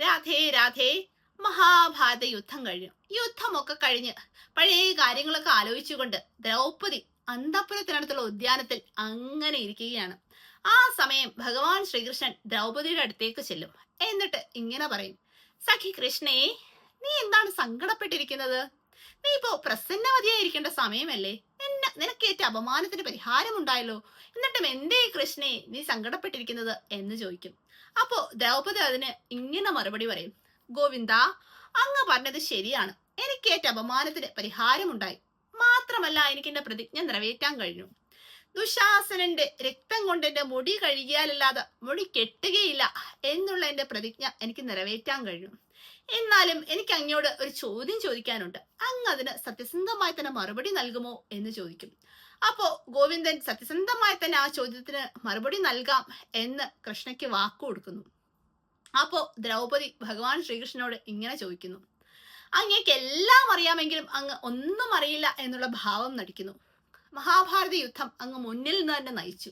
രാധേ രാധേ. മഹാഭാരത യുദ്ധം കഴിഞ്ഞു. യുദ്ധമൊക്കെ കഴിഞ്ഞ് പഴയ കാര്യങ്ങളൊക്കെ ആലോചിച്ചുകൊണ്ട് ദ്രൗപദി അന്തപുരത്തിനടുത്തുള്ള ഉദ്യാനത്തിൽ അങ്ങനെ ഇരിക്കുകയാണ്. ആ സമയം ഭഗവാൻ ശ്രീകൃഷ്ണൻ ദ്രൗപദിയുടെ അടുത്തേക്ക് ചെല്ലും. എന്നിട്ട് ഇങ്ങനെ പറയും. സഖി കൃഷ്ണേ നീ എന്താണ് സങ്കടപ്പെട്ടിരിക്കുന്നത്? നീ ഇപ്പോ പ്രസന്നവതിയായിരിക്കേണ്ട സമയമല്ലേ? നിനക്കേറ്റ അപമാനത്തിന് പരിഹാരമുണ്ടായല്ലോ. എന്നിട്ടും എന്തേ കൃഷ്ണേ നീ സങ്കടപ്പെട്ടിരിക്കുന്നത് എന്ന് ചോദിക്കും. അപ്പോ ദ്രൗപദി അതിന് ഇങ്ങനെ മറുപടി പറയും. ഗോവിന്ദ അങ്ങ് പറഞ്ഞത് ശരിയാണ്. എനിക്കേറ്റ അപമാനത്തിന് പരിഹാരമുണ്ടായി. മാത്രമല്ല എനിക്ക് എന്റെ പ്രതിജ്ഞ നിറവേറ്റാൻ കഴിഞ്ഞു. ദുശാസനന്റെ രക്തം കൊണ്ട് എന്റെ മുടി കഴുകിയാലല്ലാതെ മുടി കെട്ടുകയില്ല എന്നുള്ള എന്റെ പ്രതിജ്ഞ എനിക്ക് നിറവേറ്റാൻ കഴിഞ്ഞു. എന്നാലും എനിക്ക് അങ്ങയോട് ഒരു ചോദ്യം ചോദിക്കാനുണ്ട്. അങ്ങ് അതിന് സത്യസന്ധമായി തന്നെ മറുപടി നൽകുമോ എന്ന് ചോദിക്കും. അപ്പോ ഗോവിന്ദൻ സത്യസന്ധമായി തന്നെ ആ ചോദ്യത്തിന് മറുപടി നൽകാം എന്ന് കൃഷ്ണയ്ക്ക് വാക്കു കൊടുക്കുന്നു. അപ്പോ ദ്രൗപദി ഭഗവാൻ ശ്രീകൃഷ്ണനോട് ഇങ്ങനെ ചോദിക്കുന്നു. അങ്ങേക്ക് എല്ലാം അറിയാമെങ്കിലും അങ്ങ് ഒന്നും അറിയില്ല എന്നുള്ള ഭാവം നടിക്കുന്നു. മഹാഭാരത യുദ്ധം അങ്ങ് മുന്നിൽ നിന്ന് തന്നെ നയിച്ചു.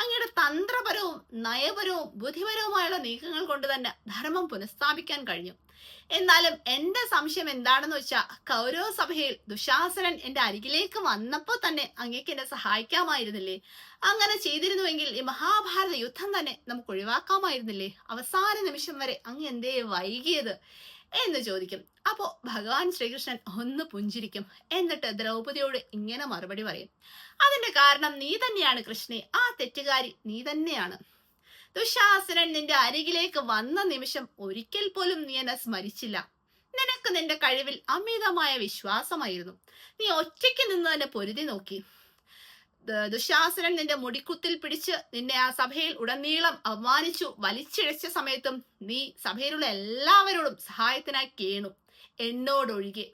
അങ്ങയുടെ തന്ത്രപരവും നയപരവും ബുദ്ധിപരവുമായുള്ള നീക്കങ്ങൾ കൊണ്ട് തന്നെ ധർമ്മം പുനഃസ്ഥാപിക്കാൻ കഴിഞ്ഞു. എന്നാലും എന്റെ സംശയം എന്താണെന്ന് വെച്ചാൽ കൗരവ സഭയിൽ ദുശാസനൻ എന്റെ അരികിലേക്ക് വന്നപ്പോൾ തന്നെ അങ്ങേക്ക് എന്നെ സഹായിക്കാമായിരുന്നില്ലേ? അങ്ങനെ ചെയ്തിരുന്നുവെങ്കിൽ ഈ മഹാഭാരത യുദ്ധം തന്നെ നമുക്ക് ഒഴിവാക്കാമായിരുന്നില്ലേ? അവസാന നിമിഷം വരെ അങ്ങ് എന്തേ വൈകിയത്? എന്ന് ചോദിക്കും. അപ്പോൾ ഭഗവാൻ ശ്രീകൃഷ്ണൻ ഒന്ന് പുഞ്ചിരിക്കും. എന്നിട്ട് ദ്രൗപതിയോട് ഇങ്ങനെ മറുപടി പറയും. അതിന്റെ കാരണം നീ തന്നെയാണ് കൃഷ്ണെ. ആ തെറ്റുകാരി നീ തന്നെയാണ്. ദുശാസനൻ നിന്റെ അരികിലേക്ക് വന്ന നിമിഷം ഒരിക്കൽ പോലും നീ എന്നെ സ്മരിച്ചില്ല. നിനക്ക് നിന്റെ കഴിവിൽ അമിതമായ വിശ്വാസമായിരുന്നു. നീ ഒറ്റയ്ക്ക് നിന്ന് തന്നെ പൊരുതി നോക്കി. ദുശാസനൻ നിന്റെ മുടിക്കുത്തിൽ പിടിച്ച് നിന്നെ ആ സഭയിൽ ഉടനീളം അപമാനിച്ചു വലിച്ചിഴച്ച സമയത്തും നീ സഭയിലുള്ള എല്ലാവരോടും സഹായത്തിനായി കേണു എന്നോടൊഴികെ.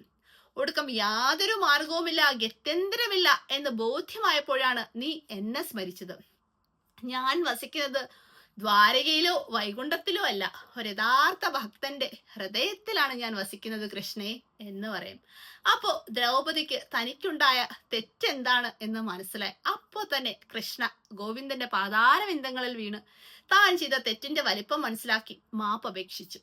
ഒടുക്കം യാതൊരു മാർഗവുമില്ല ഗത്യന്തരമില്ല എന്ന് ബോധ്യമായപ്പോഴാണ് നീ എന്നെ സ്മരിച്ചത്. ഞാൻ വസിക്കുന്നത് ദ്വാരകയിലോ വൈകുണ്ഠത്തിലോ അല്ല ഒരു യഥാർത്ഥ ഭക്തന്റെ ഹൃദയത്തിലാണ് ഞാൻ വസിക്കുന്നത് കൃഷ്ണേ എന്ന് പറയും. അപ്പോ ദ്രൗപദിക്ക് തനിക്കുണ്ടായ തെറ്റെന്താണ് എന്ന് മനസ്സിലായി. അപ്പോ തന്നെ കൃഷ്ണ ഗോവിന്ദന്റെ പാതാരവിന്ദങ്ങളിൽ വീണ് താൻ ചെയ്ത തെറ്റിന്റെ വലിപ്പം മനസ്സിലാക്കി മാപ്പ് അപേക്ഷിച്ചു